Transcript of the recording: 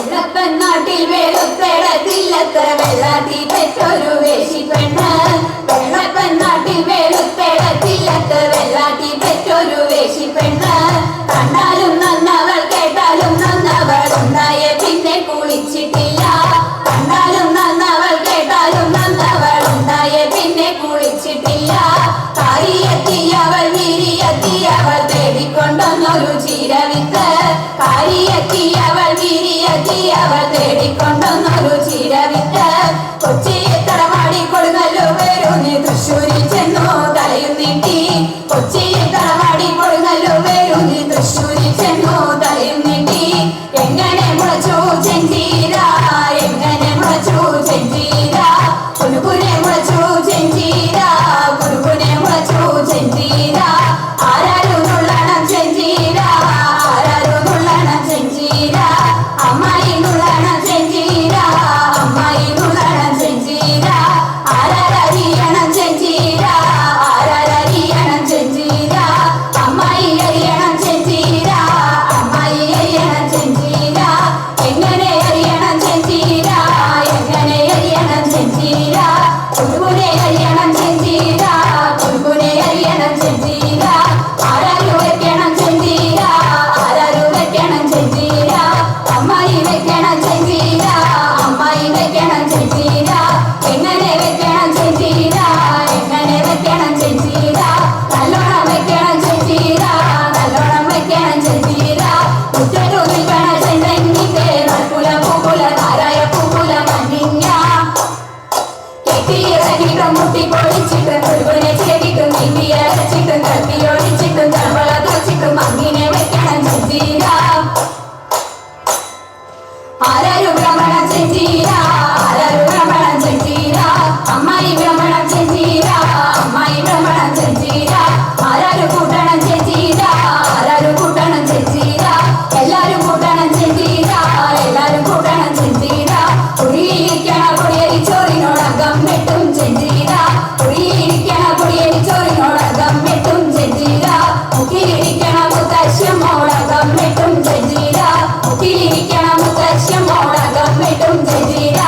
വെള്ളപ്പൻ നാട്ടിൽ വെളുത്തേടത്തില്ലത്ര വെള്ളാത്തി പെറ്റൊരു വേശി പെണ്ണ് വെള്ളപ്പൻ നാട്ടിൽ വെളുത്തേടത്തില്ലത്ര വെള്ളാത്തി പെറ്റൊരു വേശി പെണ്ണ് വിരിയെത്തിയവൾ തേടിക്കൊണ്ടൊന്നൊരു ചീരവിത്ത് കൊച്ചിയെ തടമാടി കൊടുങ്ങല്ലോ വേരൂന്നി തൃശ്ശൂരിൽ ചെന്നു തലയും നീട്ടി. കൊച്ചിയെ തടമാടി കൊടുങ്ങല്ലോ വേരൂന്നി തൃശ്ശൂരിൽ അമ്മായി വെക്കണം ചെഞ്ചീര അമ്മായി വെക്കണം കെട്ടിയിറങ്ങിയിട്ടും മുട്ടിപ്പൊളിച്ചിട്ടും കുരുകുനെ ചേരിട്ടും നീന്തി അരച്ചിട്ടും കത്തിയൊഴിച്ചിട്ടും തവള തച്ചിട്ടും അങ്ങനെ വെക്കണം ചെഞ്ചീര ആരാരും ഭ്രമണ ചെഞ്ചീര ലക്ഷ്യമോടകം വിടും ജജീര